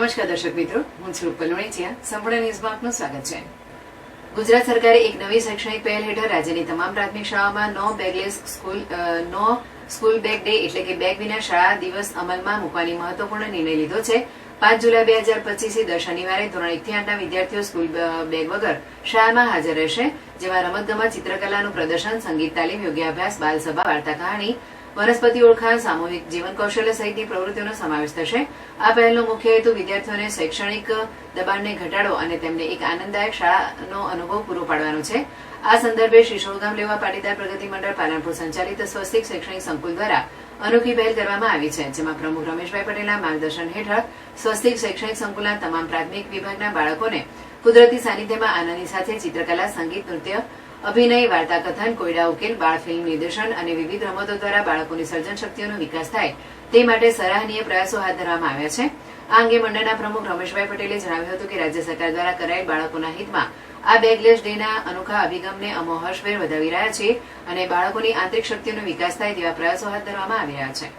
નમસ્કાર દર્શક મિત્રો, હું છું રૂપલ સંપૂર્ણ ન્યૂઝમાં આપનું સ્વાગત છે. ગુજરાત સરકારે એક નવી શૈક્ષણિક પહેલ હેઠળ રાજ્યની તમામ પ્રાથમિક શાળાઓમાં no bagless school no school bag day એટલે કે બેગ વિના શાળા દિવસ અમલમાં મૂકવાની મહત્વપૂર્ણ નિર્ણય લીધો છે. પાંચ જુલાઈ બે હજાર પચીસથી દર શનિવારે ધોરણ એકથી આઠના વિદ્યાર્થીઓ સ્કૂલ બેગ વગર શાળામાં હાજર રહેશે. જેમાં રમતગમત, ચિત્રકલાનું પ્રદર્શન, સંગીત તાલીમ યોગ્યાભ્યાસ બાલસભા, વાર્તા કહાણી વનસ્પતિ ઓળખાણ સામૂહિક જીવન કૌશલ્ય સહિતની પ્રવૃત્તિઓનો સમાવેશ થશે. આ પહેલનો મુખ્ય હેતુ વિદ્યાર્થીઓને શૈક્ષણિક દબાણને ઘટાડો અને તેમને એક આનંદદાયક શાળાનો અનુભવ પૂરો પાડવાનો છે. આ સંદર્ભે શ્રી શોગામ લેવા પાટીદાર પ્રગતિ મંડળ પાલનપુર સંચાલિત સ્વસ્તિક શૈક્ષણિક સંકુલ દ્વારા અનોખી પહેલ કરવામાં આવી છે, જેમાં પ્રમુખ રમેશભાઈ પટેલના માર્ગદર્શન હેઠળ સ્વસ્તિક શૈક્ષણિક સંકુલના તમામ પ્રાથમિક વિભાગના બાળકોને કુદરતી સાનિધ્યમાં આનંદની સાથે ચિત્રકલા, સંગીત, નૃત્ય, અભિનય વાર્તા કથન કોયડા ઉકેલ, બાળ ફિલ્મ નિર્દેશન અને વિવિધ રમતો દ્વારા બાળકોની સર્જન શક્તિઓનો વિકાસ થાય તે માટે સરાહનીય પ્રયાસો હાથ ધરવામાં આવ્યા છે. આ અંગે મંડળના પ્રમુખ રમેશભાઈ પટેલે જણાવ્યું હતું કે રાજ્ય સરકાર દ્વારા કરાયેલ બાળકોના હિતમાં આ બેગલેસ ડેના અનોખા અભિગમને અમો હર્ષભેર વધાવી રહ્યા છે અને બાળકોની આંતરિક શક્તિઓનો વિકાસ થાય તેવા પ્રયાસો હાથ ધરવામાં આવી રહ્યા છે.